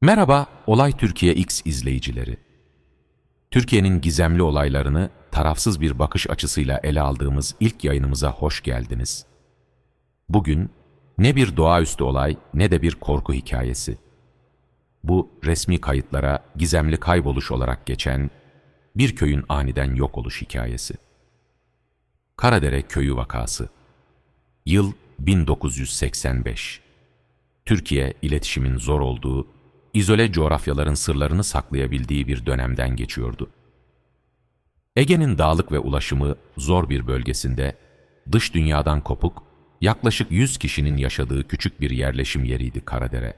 Merhaba Olay Türkiye X izleyicileri. Türkiye'nin gizemli olaylarını tarafsız bir bakış açısıyla ele aldığımız ilk yayınımıza hoş geldiniz. Bugün ne bir doğaüstü olay ne de bir korku hikayesi. Bu resmi kayıtlara gizemli kayboluş olarak geçen bir köyün aniden yok oluş hikayesi. Karadere Köyü Vakası Yıl 1985 Türkiye iletişimin zor olduğu, izole coğrafyaların sırlarını saklayabildiği bir dönemden geçiyordu. Ege'nin dağlık ve ulaşımı zor bir bölgesinde, dış dünyadan kopuk, yaklaşık 100 kişinin yaşadığı küçük bir yerleşim yeriydi Karadere.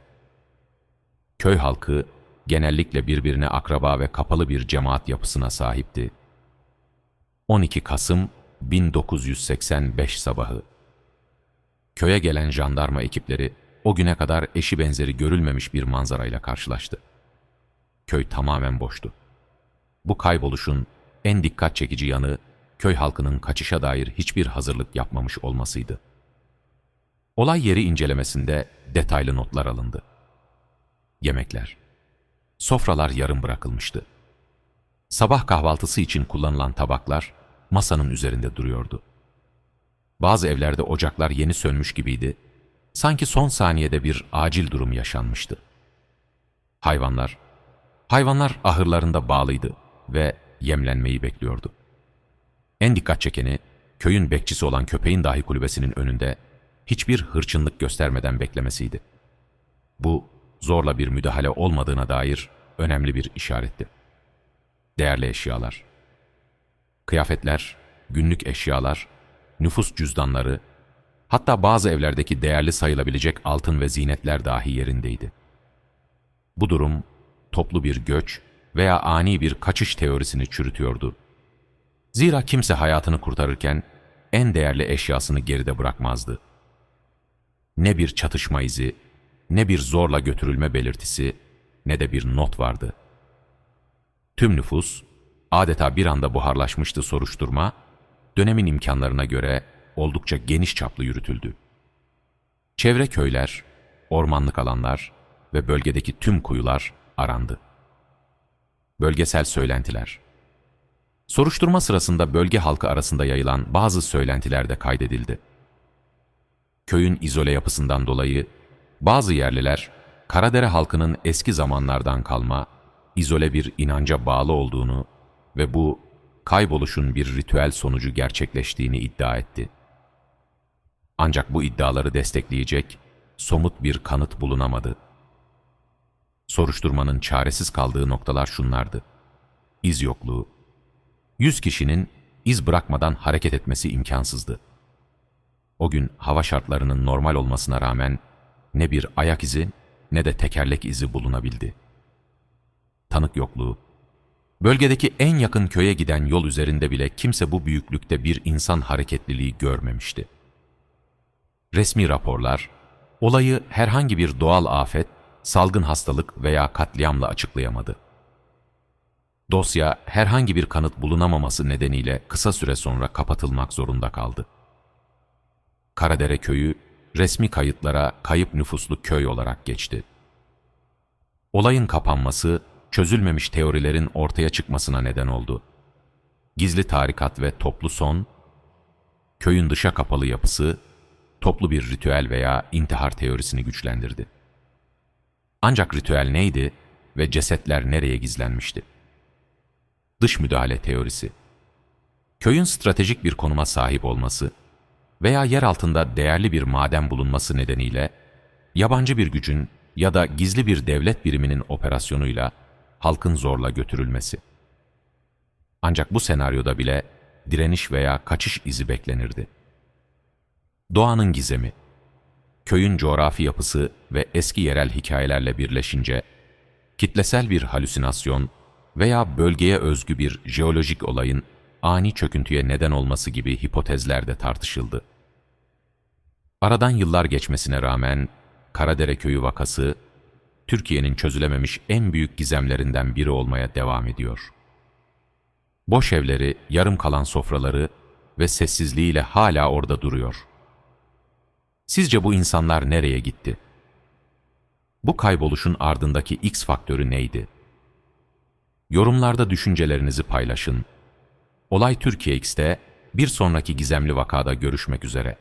Köy halkı genellikle birbirine akraba ve kapalı bir cemaat yapısına sahipti. 12 Kasım 1985 sabahı köye gelen jandarma ekipleri o güne kadar eşi benzeri görülmemiş bir manzarayla karşılaştı. Köy tamamen boştu. Bu kayboluşun en dikkat çekici yanı köy halkının kaçışa dair hiçbir hazırlık yapmamış olmasıydı. Olay yeri incelemesinde detaylı notlar alındı. Yemekler. Sofralar yarım bırakılmıştı. Sabah kahvaltısı için kullanılan tabaklar masanın üzerinde duruyordu. Bazı evlerde ocaklar yeni sönmüş gibiydi. Sanki son saniyede bir acil durum yaşanmıştı. Hayvanlar, hayvanlar ahırlarında bağlıydı ve yemlenmeyi bekliyordu. En dikkat çekeni, köyün bekçisi olan köpeğin dahi kulübesinin önünde hiçbir hırçınlık göstermeden beklemesiydi. Bu, zorla bir müdahale olmadığına dair önemli bir işaretti. Değerli eşyalar, kıyafetler, günlük eşyalar, nüfus cüzdanları, hatta bazı evlerdeki değerli sayılabilecek altın ve zinetler dahi yerindeydi. Bu durum toplu bir göç veya ani bir kaçış teorisini çürütüyordu. Zira kimse hayatını kurtarırken en değerli eşyasını geride bırakmazdı. Ne bir çatışma izi, ne bir zorla götürülme belirtisi, ne de bir not vardı. Tüm nüfus adeta bir anda buharlaşmıştı soruşturma, dönemin imkanlarına göre oldukça geniş çaplı yürütüldü. Çevre köyler, ormanlık alanlar ve bölgedeki tüm kuyular arandı. Bölgesel söylentiler Soruşturma sırasında bölge halkı arasında yayılan bazı söylentiler de kaydedildi. Köyün izole yapısından dolayı bazı yerliler Karadere halkının eski zamanlardan kalma, izole bir inanca bağlı olduğunu ve bu kayboluşun bir ritüel sonucu gerçekleştiğini iddia etti. Ancak bu iddiaları destekleyecek somut bir kanıt bulunamadı. Soruşturmanın çaresiz kaldığı noktalar şunlardı. İz yokluğu. Yüz kişinin iz bırakmadan hareket etmesi imkansızdı. O gün hava şartlarının normal olmasına rağmen ne bir ayak izi ne de tekerlek izi bulunabildi. Tanık yokluğu. Bölgedeki en yakın köye giden yol üzerinde bile kimse bu büyüklükte bir insan hareketliliği görmemişti. Resmi raporlar, olayı herhangi bir doğal afet, salgın hastalık veya katliamla açıklayamadı. Dosya herhangi bir kanıt bulunamaması nedeniyle kısa süre sonra kapatılmak zorunda kaldı. Karadere köyü resmi kayıtlara kayıp nüfuslu köy olarak geçti. Olayın kapanması çözülmemiş teorilerin ortaya çıkmasına neden oldu. Gizli tarikat ve toplu son, köyün dışa kapalı yapısı, toplu bir ritüel veya intihar teorisini güçlendirdi. Ancak ritüel neydi ve cesetler nereye gizlenmişti? Dış müdahale teorisi. Köyün stratejik bir konuma sahip olması veya yer altında değerli bir maden bulunması nedeniyle yabancı bir gücün ya da gizli bir devlet biriminin operasyonuyla halkın zorla götürülmesi. Ancak bu senaryoda bile direniş veya kaçış izi beklenirdi. Doğanın gizemi, köyün coğrafi yapısı ve eski yerel hikayelerle birleşince, kitlesel bir halüsinasyon veya bölgeye özgü bir jeolojik olayın ani çöküntüye neden olması gibi hipotezler de tartışıldı. Aradan yıllar geçmesine rağmen Karadere Köyü vakası Türkiye'nin çözülememiş en büyük gizemlerinden biri olmaya devam ediyor. Boş evleri, yarım kalan sofraları ve sessizliğiyle hala orada duruyor. Sizce bu insanlar nereye gitti? Bu kayboluşun ardındaki X faktörü neydi? Yorumlarda düşüncelerinizi paylaşın. Olay Türkiye X'te bir sonraki gizemli vakada görüşmek üzere.